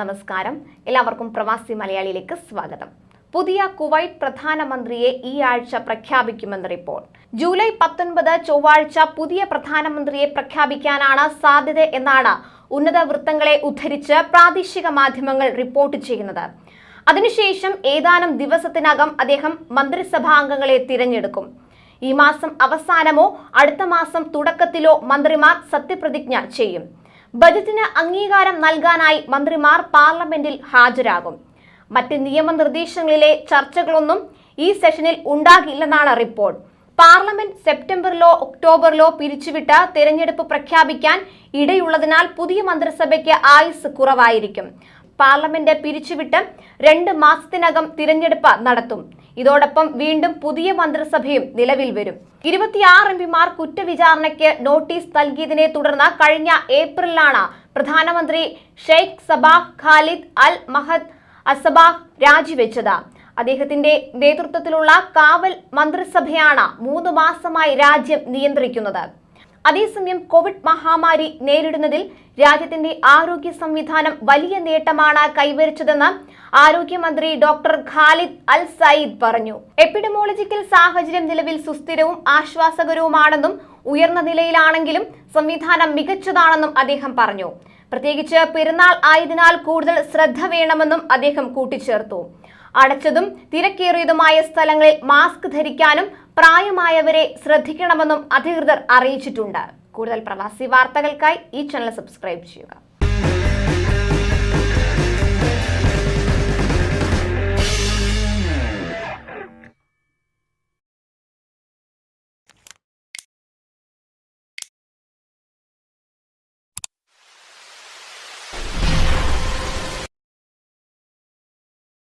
നമസ്കാരം. എല്ലാവർക്കും പ്രവാസി മലയാളിയിലേക്ക് സ്വാഗതം. പുതിയ കുവൈറ്റ് പ്രധാനമന്ത്രിയെ ഈ ആഴ്ച പ്രഖ്യാപിക്കുമെന്ന് റിപ്പോർട്ട്. ജൂലൈ പത്തൊൻപത് ചൊവ്വാഴ്ച പുതിയ പ്രധാനമന്ത്രിയെ പ്രഖ്യാപിക്കാനാണ് സാധ്യത എന്നാണ് ഉന്നത വൃത്തങ്ങളെ ഉദ്ധരിച്ച് പ്രാദേശിക മാധ്യമങ്ങൾ റിപ്പോർട്ട് ചെയ്യുന്നത്. അതിനുശേഷം ഏതാനും ദിവസത്തിനകം അദ്ദേഹം മന്ത്രിസഭാംഗങ്ങളെ തിരഞ്ഞെടുക്കും. ഈ മാസം അവസാനമോ അടുത്ത മാസം തുടക്കത്തിലോ മന്ത്രിമാർ സത്യപ്രതിജ്ഞ ചെയ്യും. ബജറ്റിന് അംഗീകാരം നൽകാനായി മന്ത്രിമാർ പാർലമെന്റിൽ ഹാജരാകും. മറ്റ് നിയമനിർദ്ദേശങ്ങളിലെ ചർച്ചകളൊന്നും ഈ സെഷനിൽ ഉണ്ടാകില്ലെന്നാണ് റിപ്പോർട്ട്. പാർലമെന്റ് സെപ്റ്റംബറിലോ ഒക്ടോബറിലോ പിരിച്ചുവിട്ട തെരഞ്ഞെടുപ്പ് പ്രഖ്യാപിക്കാൻ ഇടയുള്ളതിനാൽ പുതിയ മന്ത്രിസഭയ്ക്ക് ആയുസ് കുറവായിരിക്കും. പാർലമെന്റ് പിരിച്ചുവിട്ട് രണ്ട് മാസത്തിനകം തിരഞ്ഞെടുപ്പ് നടത്തും. ഇതോടൊപ്പം വീണ്ടും പുതിയ മന്ത്രിസഭയും നിലവിൽ വരും. ഇരുപത്തിയാറ് എം പിമാർ കുറ്റവിചാരണയ്ക്ക് നോട്ടീസ് നൽകിയതിനെ തുടർന്ന് കഴിഞ്ഞ ഏപ്രിലാണ് പ്രധാനമന്ത്രി Sheikh Sabah Khalid Al Hamad Al Sabah രാജിവെച്ചത്. അദ്ദേഹത്തിന്റെ നേതൃത്വത്തിലുള്ള കാവൽ മന്ത്രിസഭയാണ് മൂന്ന് മാസമായി രാജ്യം നിയന്ത്രിക്കുന്നത്. അതേസമയം കോവിഡ് മഹാമാരി നേരിടുന്നതിൽ രാജ്യത്തിന്റെ ആരോഗ്യ സംവിധാനം വലിയ നേട്ടമാണ് കൈവരിച്ചതെന്ന് ആരോഗ്യമന്ത്രി ഡോക്ടർ ഖാലിദ് അൽ സയ്യിദ് പറഞ്ഞു. എപ്പിഡമോളജിക്കൽ സാഹചര്യം നിലവിൽ സുസ്ഥിരവും ആശ്വാസകരവുമാണെന്നും ഉയർന്ന നിലയിലാണെങ്കിലും സംവിധാനം മികച്ചതാണെന്നും അദ്ദേഹം പറഞ്ഞു. പ്രത്യേകിച്ച് പെരുന്നാൾ ആയതിനാൽ കൂടുതൽ ശ്രദ്ധ വേണമെന്നും അദ്ദേഹം കൂട്ടിച്ചേർത്തു. അടച്ചതും തിരക്കേറിയതുമായ സ്ഥലങ്ങളിൽ മാസ്ക് ധരിക്കാനും പ്രായമായവരെ ശ്രദ്ധിക്കണമെന്നും അധികൃതർ അറിയിച്ചിട്ടുണ്ട്. കൂടുതൽ പ്രവാസി വാർത്തകൾക്കായി ഈ ചാനൽ സബ്സ്ക്രൈബ് ചെയ്യുക.